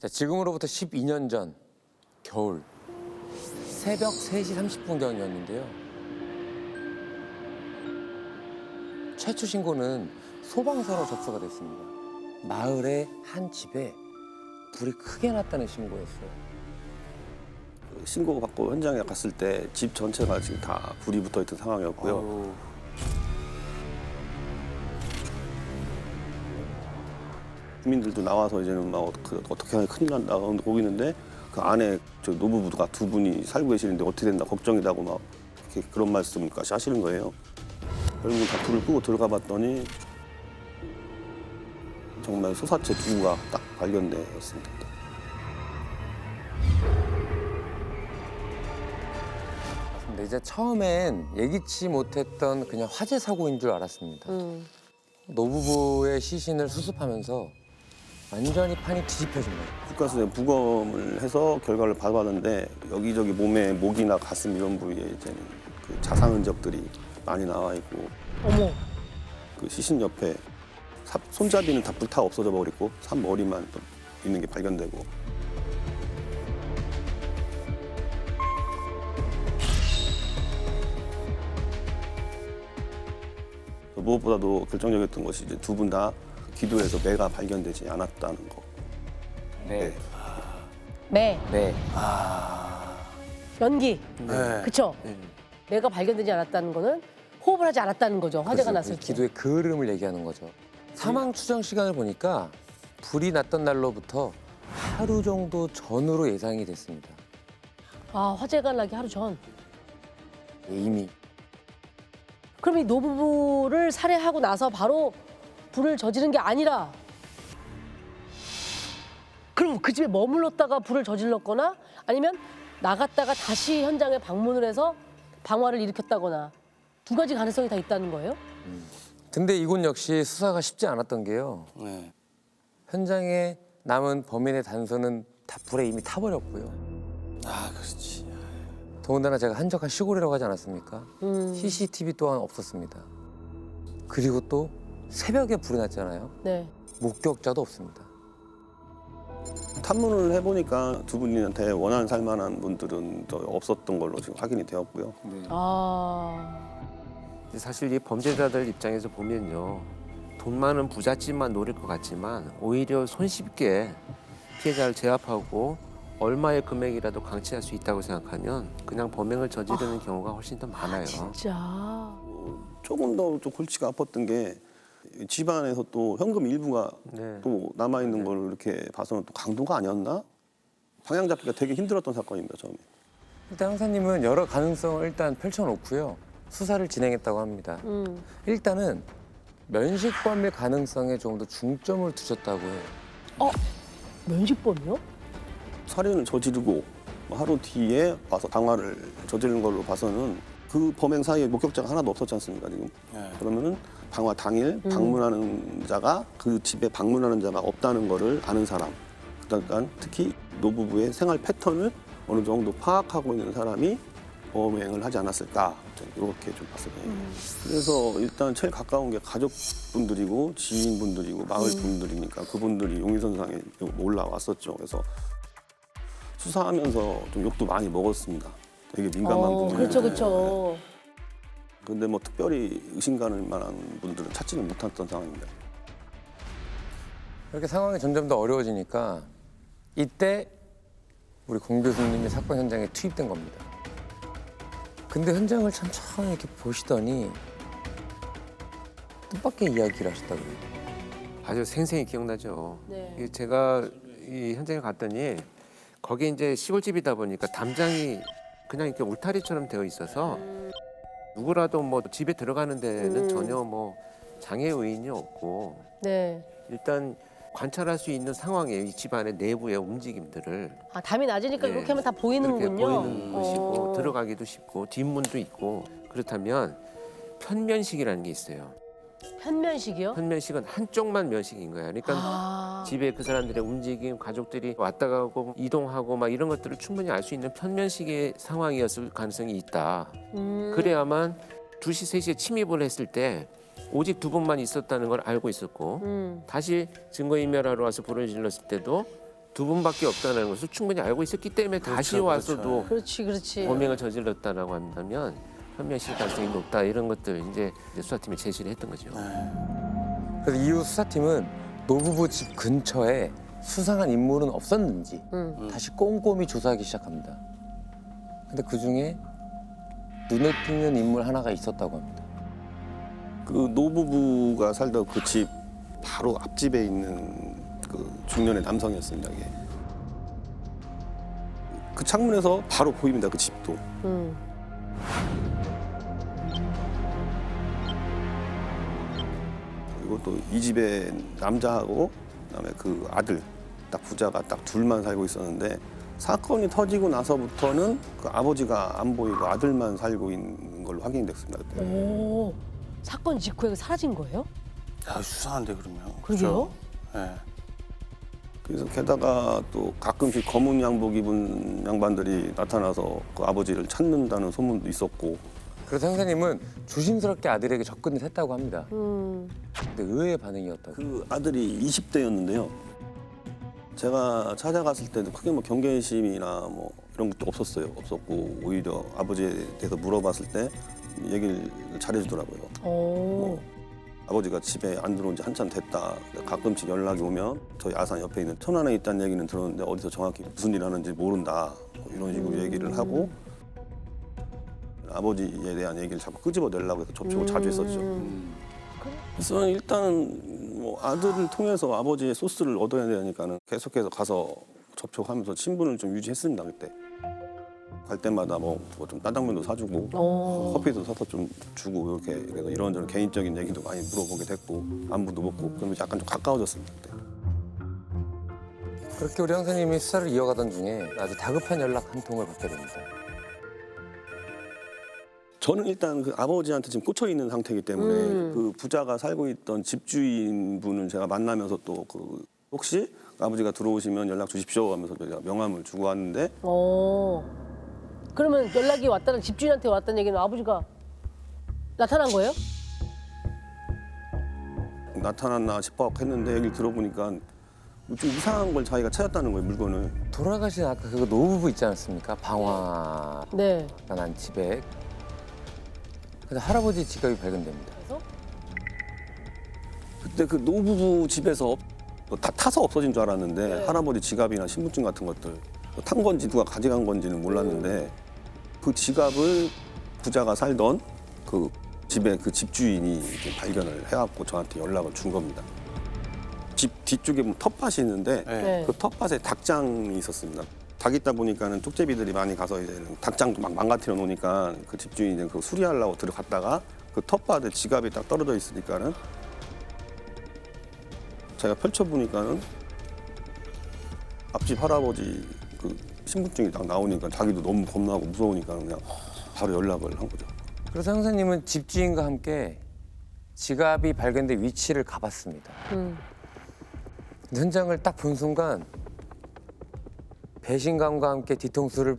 자, 지금으로부터 12년 전 겨울 새벽 3시 30분경이었는데요. 최초 신고는 소방서로 접수가 됐습니다. 마을의 한 집에 불이 크게 났다는 신고였어요. 신고 받고 현장에 갔을 때 집 전체가 지금 다 불이 붙어 있던 상황이었고요. 어우, 주민들도 나와서 이제는 막 그, 어떻게 하면 큰일 난다 거기는데 그 안에 저 노부부가 두 분이 살고 계시는데 어떻게 된다 걱정이다고 막 이렇게 그런 말씀까지 하시는 거예요. 결국 다 불을 끄고 들어가 봤더니 정말 소사체 두 구가 딱 발견되었습니다. 근데 이제 처음엔 예기치 못했던 그냥 화재 사고인 줄 알았습니다. 음. 노부부의 시신을 수습하면서 완전히 판이 뒤집혀진 거예요. 국가수에 부검을 해서 결과를 받아봤는데 여기저기 몸에 목이나 가슴 이런 부위에 이제는 그 자상 흔적들이 많이 나와 있고 어머. 그 시신 옆에 삽- 손잡이는 다 불타 없어져 버리고 산 머리만 또 있는 게 발견되고 무엇보다도 결정적이었던 것이 이제 두 분 다 기도에서 매가 발견되지 않았다는 거. 네. 매. 네. 연기. 네. 그쵸? 매가 발견되지 않았다는 거는 호흡을 하지 않았다는 거죠. 화재가 났을 그 때. 기도의 그 흐름을 얘기하는 거죠. 사망 추정 시간을 보니까 불이 났던 날로부터 하루 정도 전으로 예상이 됐습니다. 아, 화재가 나기 하루 전. 이미 그럼 이 노부부를 살해하고 나서 바로 불을 저지른 게 아니라 그럼 그 집에 머물렀다가 불을 저질렀거나 아니면 나갔다가 다시 현장에 방문을 해서 방화를 일으켰다거나 두 가지 가능성이 다 있다는 거예요? 근데 이곳 역시 수사가 쉽지 않았던 게요. 네. 현장에 남은 범인의 단서는 다 불에 이미 타버렸고요. 아, 그렇지. 더군다나 제가 한적한 시골이라고 하지 않았습니까? 음, CCTV 또한 없었습니다. 그리고 또 새벽에 불이 났잖아요. 네. 목격자도 없습니다. 탐문을 해보니까 두 분한테 원한 살만한 분들은 또 없었던 걸로 지금 확인이 되었고요. 아, 근데 사실 이 범죄자들 입장에서 보면요. 돈 많은 부잣집만 노릴 것 같지만 오히려 손쉽게 피해자를 제압하고 얼마의 금액이라도 강취할 수 있다고 생각하면 그냥 범행을 저지르는 경우가 훨씬 더 많아요. 진짜. 조금 더좀 골치가 아팠던 게 집안에서 또 현금 일부가 네. 또 남아 있는 걸 이렇게 봐서는 또 강도가 아니었나? 방향 잡기가 되게 힘들었던 사건입니다 처음에. 일단 형사님은 여러 가능성을 일단 펼쳐놓고요. 수사를 진행했다고 합니다. 음. 일단은 면식범일 가능성에 좀 더 중점을 두셨다고 해요. 면식범이요? 살인을 저지르고 뭐 하루 뒤에 와서 방화를 저지른 걸로 봐서는 그 범행 사이에 목격자가 하나도 없었지 않습니까 지금? 그러면은 방화 당일 방문하는 자가 그 집에 방문하는 자가 없다는 거를 아는 사람, 그러니까 특히 노부부의 생활 패턴을 어느 정도 파악하고 있는 사람이 범행을 하지 않았을까 이렇게 좀 봤습니다. 그래서 일단 제일 가까운 게 가족분들이고 지인분들이고 마을 분들이니까 그분들이 용의선상에 올라왔었죠. 그래서 수사하면서 좀 욕도 많이 먹었습니다. 되게 민감한 어, 부분. 그렇죠, 그렇죠. 근데 뭐 특별히 의심 가는 만한 분들은 찾지는 못했던 상황입니다. 이렇게 상황이 점점 더 어려워지니까 이때 우리 공 교수님이 사건 현장에 투입된 겁니다. 근데 현장을 천천히 이렇게 보시더니 뜻밖의 이야기를 하셨다고요. 아주 생생히 기억나죠. 네. 이 제가 이 현장에 갔더니 거기 이제 시골집이다 보니까 담장이 그냥 이렇게 울타리처럼 되어 있어서 누구라도 뭐 집에 들어가는 데는 음. 전혀 뭐 장애 요인이 없고 네. 일단 관찰할 수 있는 상황이에요. 이 집안의 내부의 움직임들을 아, 담이 낮으니까 네. 이렇게 하면 다 보이는군요. 보이는 것이고 어. 들어가기도 쉽고 뒷문도 있고 그렇다면 편면식이라는 게 있어요. 편면식이요? 편면식은 한쪽만 면식인 거야. 그러니까 아, 집에 그 사람들의 움직임, 가족들이 왔다 가고 이동하고 막 이런 것들을 충분히 알 수 있는 편면식의 상황이었을 가능성이 있다. 음. 그래야만 2시, 3시에 침입을 했을 때 오직 두 분만 있었다는 걸 알고 있었고 음. 다시 증거인멸하러 와서 불을 질렀을 때도 두 분밖에 없다는 것을 충분히 알고 있었기 때문에 다시 그렇죠, 와서도 그렇지, 그렇지. 범행을 저질렀다라고 한다면 현명실 가능성이 높다 이런 것들 이제 수사팀이 제시를 했던 거죠. 그래서 이후 수사팀은 노부부 집 근처에 수상한 인물은 없었는지 음. 다시 꼼꼼히 조사하기 시작합니다. 근데 그 중에 눈에 띄는 인물 하나가 있었다고 합니다. 그 노부부가 살던 그 집 바로 앞집에 있는 그 중년의 남성이었습니다. 이게. 그 창문에서 바로 보입니다. 그 집도. 음. 그리고 또 이 집에 남자하고 그다음에 그 아들 딱 부자가 딱 둘만 살고 있었는데 사건이 터지고 나서부터는 그 아버지가 안 보이고 아들만 살고 있는 걸로 확인됐습니다. 그때. 오, 사건 직후에 사라진 거예요? 야, 수상한데 그러면. 그러게요. 예. 그래서 게다가 또 가끔씩 검은 양복 입은 양반들이 나타나서 그 아버지를 찾는다는 소문도 있었고 그래서 형사님은 조심스럽게 아들에게 접근을 했다고 합니다. 음. 근데 의외의 반응이었다고. 그 아들이 20대였는데요. 제가 찾아갔을 때도 크게 뭐 경계심이나 뭐 이런 것도 없었어요. 없었고 오히려 아버지에 대해서 물어봤을 때 얘기를 잘해주더라고요. 오. 아버지가 집에 안 들어온 지 한참 됐다. 근데 가끔씩 연락이 오면 저희 아산 옆에 있는 천안에 있다는 얘기는 들었는데 어디서 정확히 무슨 일 하는지 모른다. 뭐 이런 식으로 얘기를 하고 아버지에 대한 얘기를 자꾸 끄집어내려고 해서 접촉을 자주 했었죠. 음. 그래서 일단 뭐 아들을 통해서 아버지의 소스를 얻어야 되니까는 계속해서 가서 접촉하면서 친분을 좀 유지했습니다 그때. 갈 때마다 뭐 좀 짜장면도 사주고 오. 커피도 사서 좀 주고 이렇게 그래서 이런저런 개인적인 얘기도 많이 물어보게 됐고 안부도 묻고 그러면서 약간 좀 가까워졌습니다 그때. 그렇게 우리 형사님이 수사를 이어가던 중에 아주 다급한 연락 한 통을 받게 됩니다. 저는 일단 그 아버지한테 지금 꽂혀 있는 상태이기 때문에 음. 그 부자가 살고 있던 집주인 분을 제가 만나면서 또 그 혹시 아버지가 들어오시면 연락 주십시오 하면서 제가 명함을 주고 왔는데 오. 그러면 연락이 왔다는 집주인한테 왔다는 얘기는 아버지가 나타난 거예요? 나타났나 싶어 했는데 얘기를 들어보니까 좀 이상한 걸 자기가 찾았다는 거예요 물건을 돌아가신 아까 그 노부부 있지 않았습니까? 방화가 네. 난 집에. 그래서 할아버지 지갑이 발견됩니다. 그래서 그때 그 노부부 집에서 뭐다 타서 없어진 줄 알았는데 네. 할아버지 지갑이나 신분증 같은 것들 뭐탄 건지 누가 가져간 건지는 몰랐는데 그 지갑을 부자가 살던 그 집의 그 집주인이 이렇게 발견을 해갖고 저한테 연락을 준 겁니다. 집 뒤쪽에 보면 텃밭이 있는데 네. 네. 그 텃밭에 닭장이 있었습니다. 닭 있다 보니까는 쪽제비들이 많이 가서 이제 닭장도 막 망가뜨려 놓으니까 그 집주인이 이제 그 수리하려고 들어갔다가 그 텃밭에 지갑이 딱 떨어져 있으니까는 제가 펼쳐 보니까는 앞집 할아버지 그 신분증이 딱 나오니까 자기도 너무 겁나고 무서우니까 그냥 바로 연락을 한 거죠. 그래서 형사님은 집주인과 함께 지갑이 발견된 위치를 가봤습니다. 음. 근데 현장을 딱 본 순간 배신감과 함께 뒤통수를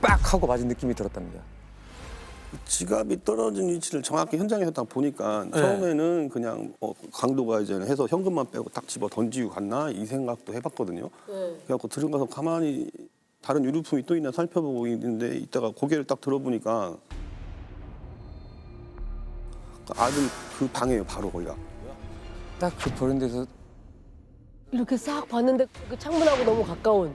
빡 하고 맞은 느낌이 들었답니다. 지갑이 떨어진 위치를 정확히 현장에서 딱 보니까 처음에는 그냥 어, 강도가 이제 해서 현금만 빼고 딱 집어 던지고 갔나 이 생각도 해봤거든요. 네. 그래갖고 들어가서 가만히 다른 유류품이 또 있나 살펴보고 있는데 이따가 고개를 딱 들어보니까 그 아들 그 방이에요 바로 거기가. 딱 그 버린 데서 이렇게 싹 봤는데 그 창문하고 너무 가까운.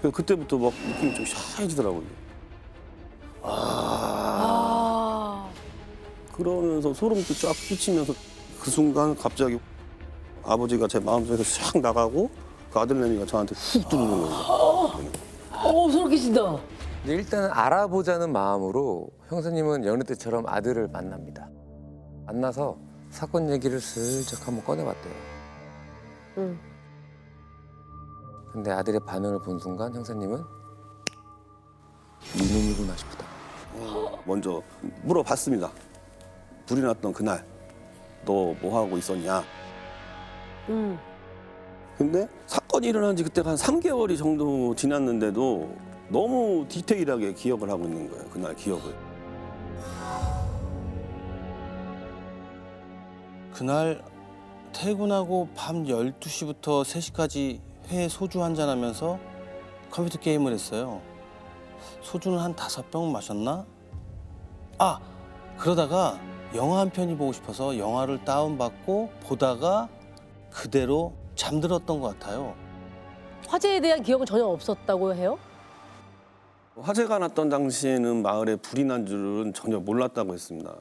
그래서 그때부터 막 느낌이 좀 샤해지더라고요. 아. 그러면서 소름도 쫙 끼치면서 그 순간 갑자기 아버지가 제 마음속에서 샥 나가고 그 아들내미가 저한테 훅 들어오는 거예요. 어, 소름 끼친다. 근데 일단은 알아보자는 마음으로 형사님은 여느 때처럼 아들을 만납니다. 만나서 사건 얘기를 슬쩍 한번 꺼내봤대요. 응. 근데 아들의 반응을 본 순간 형사님은 이놈이구나 싶다. 먼저 물어봤습니다. 불이 났던 그날 너 뭐 하고 있었냐? 응. 근데 사건이 일어난 지 그때가 한 3개월이 정도 지났는데도 너무 디테일하게 기억을 하고 있는 거예요. 그날 기억을. 그날 퇴근하고 밤 12시부터 3시까지 회 소주 한 잔 하면서 컴퓨터 게임을 했어요. 소주는 한 다섯 병 마셨나? 아, 그러다가 영화 한 편이 보고 싶어서 영화를 다운받고 보다가 그대로 잠들었던 것 같아요. 화재에 대한 기억은 전혀 없었다고 해요? 화재가 났던 당시에는 마을에 불이 난 줄은 전혀 몰랐다고 했습니다.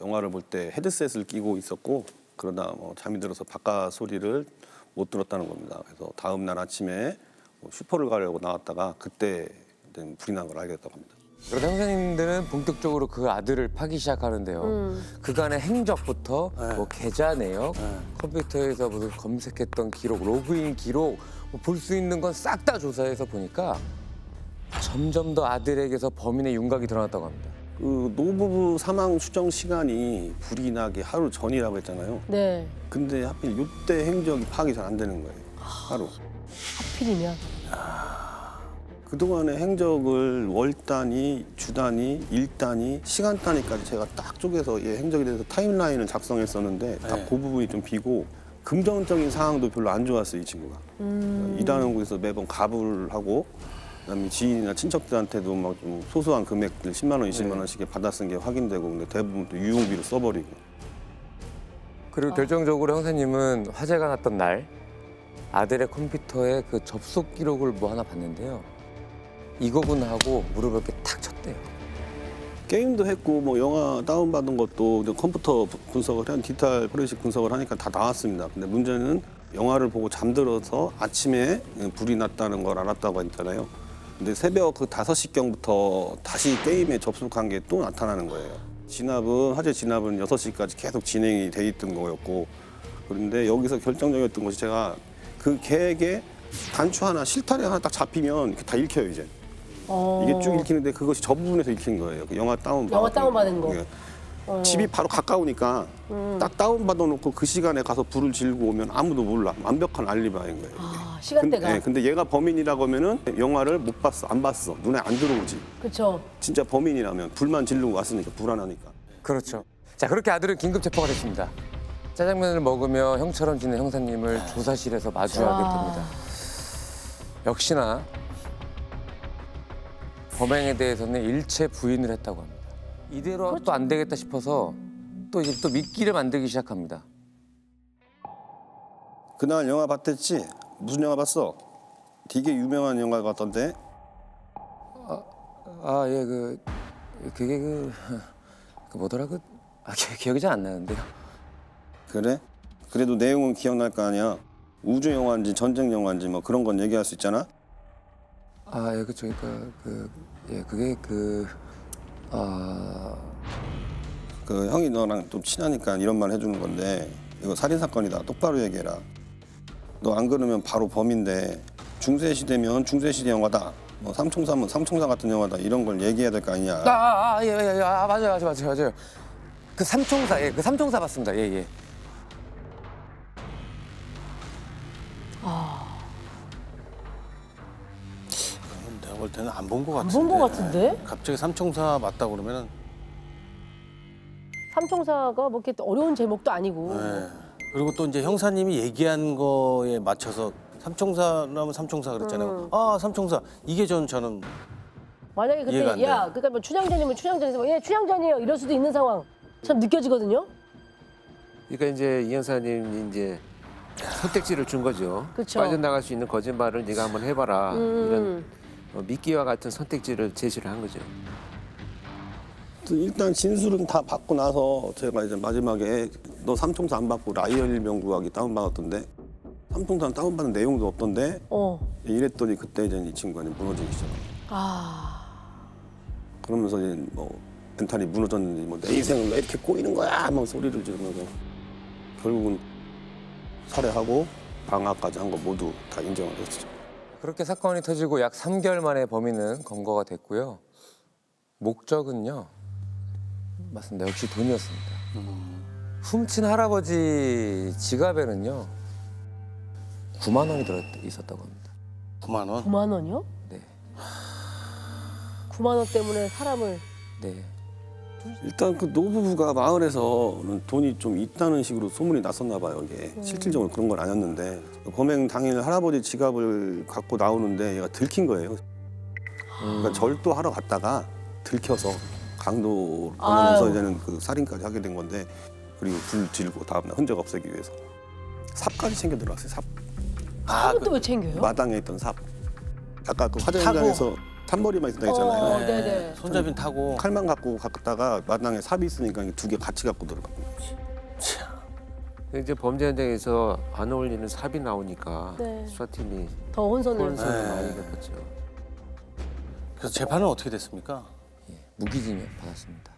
영화를 볼 때 헤드셋을 끼고 있었고 그러다 뭐 잠이 들어서 바깥 소리를 못 들었다는 겁니다. 그래서 다음 날 아침에 뭐 슈퍼를 가려고 나왔다가 그때 이제 불이 난 걸 알게 됐다고 합니다. 그러다 형사님들은 본격적으로 그 아들을 파기 시작하는데요. 음. 그간의 행적부터 네. 뭐 계좌 내역, 네. 컴퓨터에서 무슨 검색했던 기록, 로그인 기록 뭐 볼수 있는 건 싹 다 조사해서 보니까 점점 더 아들에게서 범인의 윤곽이 드러났다고 합니다. 그 노부부 사망 추정 시간이 불이 나기 하루 전이라고 했잖아요. 네. 근데 하필 이때 행적이 파악이 잘 안 되는 거예요. 하루. 하필이면. 그동안의 행적을 월 단위, 주 단위, 일 단위, 시간 단위까지 제가 딱 쪼개서 이 행적에 대해서 타임라인을 작성했었는데 딱 네. 그 부분이 좀 비고 금전적인 상황도 별로 안 좋았어요 이 친구가 일하는 곳에서 매번 가불을 하고 그다음에 지인이나 친척들한테도 막 좀 소소한 금액들 10만 원, 20만 원씩 받아 쓴 게 확인되고 근데 대부분 또 유용비로 써버리고 그리고 결정적으로 형사님은 화재가 났던 날 아들의 컴퓨터에 그 접속 기록을 뭐 하나 봤는데요. 이거구나 하고 무릎을 이렇게 탁 쳤대요. 게임도 했고 뭐 영화 다운 받은 것도 이제 컴퓨터 분석을 한 디지털 포렌식 분석을 하니까 다 나왔습니다. 근데 문제는 영화를 보고 잠들어서 아침에 불이 났다는 걸 알았다고 했잖아요. 근데 새벽 그 5시경부터 다시 게임에 접속한 게 또 나타나는 거예요. 진압은 화재 진압은 6시까지 계속 진행이 돼 있던 거였고 그런데 여기서 결정적이었던 것이 제가 그 계획에 단추 하나 실타래 하나 딱 잡히면 이렇게 다 읽혀요 이제. 어. 이게 쭉 읽히는데 그것이 저 부분에서 읽힌 거예요. 그 영화 다운 영화 다운받은 거. 예. 어. 집이 바로 가까우니까 딱 다운 받아놓고 그 시간에 가서 불을 지르고 오면 아무도 몰라. 완벽한 알리바인 거예요. 아, 시간대가. 근데, 예, 근데 얘가 범인이라고 하면은 영화를 못 봤어, 안 봤어, 눈에 안 들어오지. 그렇죠. 진짜 범인이라면 불만 지르고 왔으니까 불안하니까. 그렇죠. 자 그렇게 아들은 긴급 체포가 됐습니다. 짜장면을 먹으며 형처럼 지낸 형사님을 조사실에서 마주하게 와. 됩니다. 역시나 범행에 대해서는 일체 부인을 했다고 합니다. 이대로 또 안 되겠다 싶어서 또 이제 또 미끼를 만들기 시작합니다. 그날 영화 봤댔지? 무슨 영화 봤어? 되게 유명한 영화 봤던데? 아 예 그 그게 그, 그 뭐더라 그 아, 기, 기억이 잘 안 나는데요. 그래? 그래도 내용은 기억날 거 아니야. 우주 영화인지 전쟁 영화인지 뭐 그런 건 얘기할 수 있잖아. 아 예 그쵸 그러니까 그예 그게 그 아. 그 형이 너랑 좀 친하니까 이런 말 해주는 건데 이거 살인 사건이다. 똑바로 얘기해라. 너 안 그러면 바로 범인데 중세 시대면 중세 시대 영화다. 뭐 삼총사면 삼총사 같은 영화다. 이런 걸 얘기해야 될 거 아니냐. 아, 아, 예, 예, 예, 아, 맞아요, 맞아요, 맞아요, 맞아요. 그 삼총사, 예, 그 삼총사 봤습니다. 예, 예. 내가 볼 때는 안본것안 같은데. 본것 같은데? 갑자기 삼총사 맞다 그러면은 삼총사가 뭐 이렇게 어려운 제목도 아니고. 네. 그리고 또 이제 형사님이 얘기한 거에 맞춰서 삼총사라면 삼총사 그랬잖아요. 아 삼총사 이게 전 저는 만약에 이해가 안 그때 야, 그러니까 뭐 춘향전이면 춘향전에서 뭐, 예, 춘향전이에요. 이럴 수도 있는 상황. 참 느껴지거든요. 그러니까 이제 이 형사님이 이제 선택지를 준 거죠. 그쵸. 빠져나갈 수 있는 거짓말을 네가 한번 해봐라. 이런 음. 어, 미끼와 같은 선택지를 제시를 한 거죠. 일단 진술은 다 받고 나서 제가 이제 마지막에 너 삼총사 안 받고 라이언 명구하기 다운받았던데 삼총사는 다운받은 내용도 없던데 어. 이랬더니 그때 이제 이 친구가 이제 무너지기 시작. 아. 그러면서 이제 뭐 멘탈이 무너졌는지 뭐 내 인생은 왜 이렇게 꼬이는 거야 막 소리를 지르면서 결국은 살해하고 방화까지 한 거 모두 다 인정을 했죠. 그렇게 사건이 터지고 약 3개월 만에 범인은 검거가 됐고요. 목적은요. 맞습니다. 역시 돈이었습니다. 훔친 할아버지 지갑에는요. 9만 원이 들어 있었다고 합니다. 9만 원. 9만 원이요? 네. 9만 원 때문에 사람을 네. 일단 그 노부부가 마을에서는 돈이 좀 있다는 식으로 소문이 났었나 봐요. 이게 실질적으로 그런 건 아니었는데 범행 당일 할아버지 지갑을 갖고 나오는데 얘가 들킨 거예요. 그러니까 절도하러 갔다가 들켜서 강도 하면서 아유. 이제는 그 살인까지 하게 된 건데 그리고 불 질고 다음날 흔적 없애기 위해서 삽까지 챙겨 들어왔어요. 삽 삽은 또왜 챙겨요? 마당에 있던 삽. 아까 그 화재 타고. 현장에서 산머리만 있었다 했잖아요. 어, 네네. 손잡이는 타고 칼만 갖고 갔다가 마당에 삽이 있으니까 두 개 같이 갖고 들어간 거지. 근데 이제 범죄 현장에서 안 어울리는 삽이 나오니까 네. 수사팀이 더 혼선을. 혼선을 네. 많이 겪었죠. 그래서 재판은 어떻게 됐습니까? 무기징역 받았습니다.